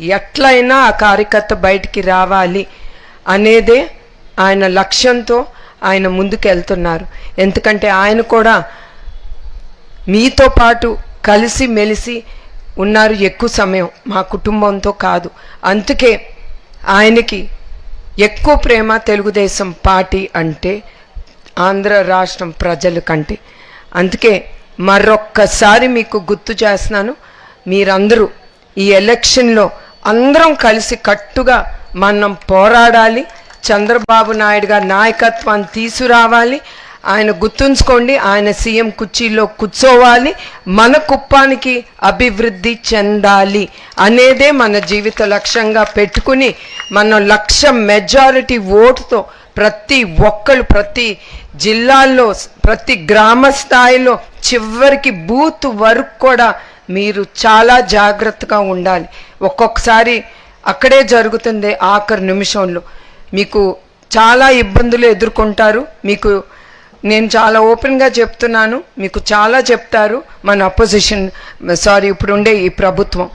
ఎట్లయినా ఆ కార్యకర్త బయటికి రావాలి అనేదే ఆయన లక్ష్యంతో ఆయన ముందుకు వెళ్తున్నారు ఎందుకంటే ఆయన కూడా మీతో పాటు కలిసి మెలిసి ఉన్నారు ఎక్కువ సమయం. మా కుటుంబంతో కాదు. అందుకే ఆయనకి ఎక్కువ ప్రేమ తెలుగుదేశం పార్టీ అంటే ఆంధ్ర రాష్ట్రం ప్రజల కంటే. అందుకే మరొక్కసారి మీకు గుర్తు చేస్తున్నాను. మీరందరూ ఈ ఎలక్షన్లో అందరం కలిసి కట్టుగా మనం పోరాడాలి. చంద్రబాబు నాయుడు గారి నాయకత్వాన్ని తీసుకురావాలి. ఆయన గుర్తుంచుకోండి ఆయన సీఎం కుర్చీలో కూర్చోవాలి. మన కుప్పానికి అభివృద్ధి చెందాలి అనేదే మన జీవిత లక్ష్యంగా పెట్టుకుని మనం లక్ష మెజారిటీ ఓటుతో ప్రతి ఒక్కరు ప్రతి జిల్లాల్లో ప్రతి గ్రామ స్థాయిలో చివరికి బూత్ వరకు కూడా మీరు చాలా జాగ్రత్తగా ఉండాలి. ఒక్కొక్కసారి అక్కడే జరుగుతుంది ఆఖరి నిమిషంలో. మీకు చాలా ఇబ్బందులు ఎదుర్కొంటారు. మీకు నేను చాలా ఓపెన్గా చెప్తున్నాను. మీకు చాలా చెప్తారు. మన అపోజిషన్ సారీ ఇప్పుడు ఉండే ఈ ప్రభుత్వం.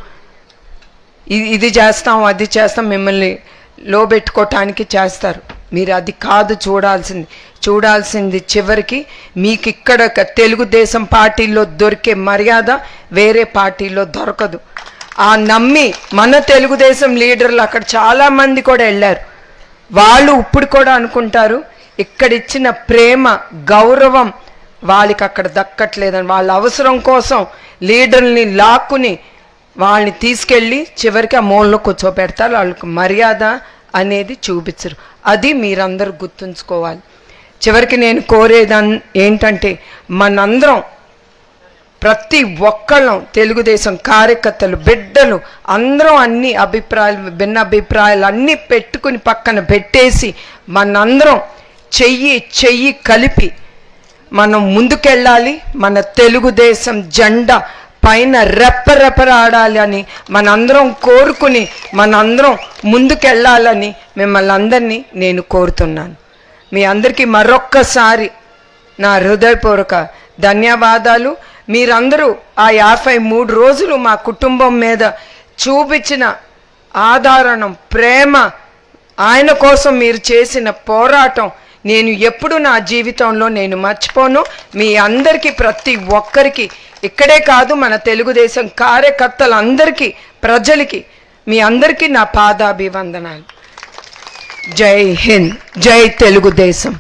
ఇది ఇది చేస్తాం అది చేస్తాం మిమ్మల్ని లో పెట్టుకోవటానికి చేస్తారు. మీరు అది కాదు చూడాల్సింది. చూడాల్సింది చివరికి మీకు ఇక్కడ తెలుగుదేశం పార్టీలో దొరికే మర్యాద వేరే పార్టీలో దొరకదు. ఆ నమ్మి మన తెలుగుదేశం లీడర్లు అక్కడ చాలామంది కూడా వెళ్ళారు. వాళ్ళు ఇప్పుడు కూడా అనుకుంటారు ఇక్కడ ఇచ్చిన ప్రేమ గౌరవం వాళ్ళకి అక్కడ దక్కట్లేదని. వాళ్ళ అవసరం కోసం లీడర్ని లాక్కుని వాళ్ళని తీసుకెళ్ళి చివరికి ఆ మూలలో కూర్చోపెడతారు వాళ్ళకి మర్యాద అనేది చూపించరు. అది మీరందరూ గుర్తుంచుకోవాలి. చివరికి నేను కోరేదాన్ని ఏంటంటే మనందరం ప్రతి ఒక్కళ్ళం తెలుగుదేశం కార్యకర్తలు బిడ్డలు అందరం అన్ని అభిప్రాయాలు భిన్న అభిప్రాయాలు అన్నీ పెట్టుకుని పక్కన పెట్టేసి మనందరం చెయ్యి చెయ్యి కలిపి మనం ముందుకెళ్ళాలి మన తెలుగుదేశం జెండా పైన రెప్పరెపరాడాలి అని మనందరం కోరుకుని మనందరం ముందుకెళ్ళాలని మిమ్మల్ని అందరినీ నేను కోరుతున్నాను. మీ అందరికీ మరొక్కసారి నా హృదయపూర్వక ధన్యవాదాలు. మీరందరూ ఆ యాభై మూడు రోజులు మా కుటుంబం మీద చూపించిన ఆధారణం ప్రేమ ఆయన కోసం మీరు చేసిన పోరాటం నేను ఎప్పుడు నా జీవితంలో నేను మర్చిపోను. మీ అందరికీ ప్రతి ఒక్కరికి ఇక్కడే కాదు మన తెలుగుదేశం కార్యకర్తలందరికీ ప్రజలకి మీ అందరికీ నా పాదాభివందనాలు. జై హింద్ జై తెలుగుదేశం.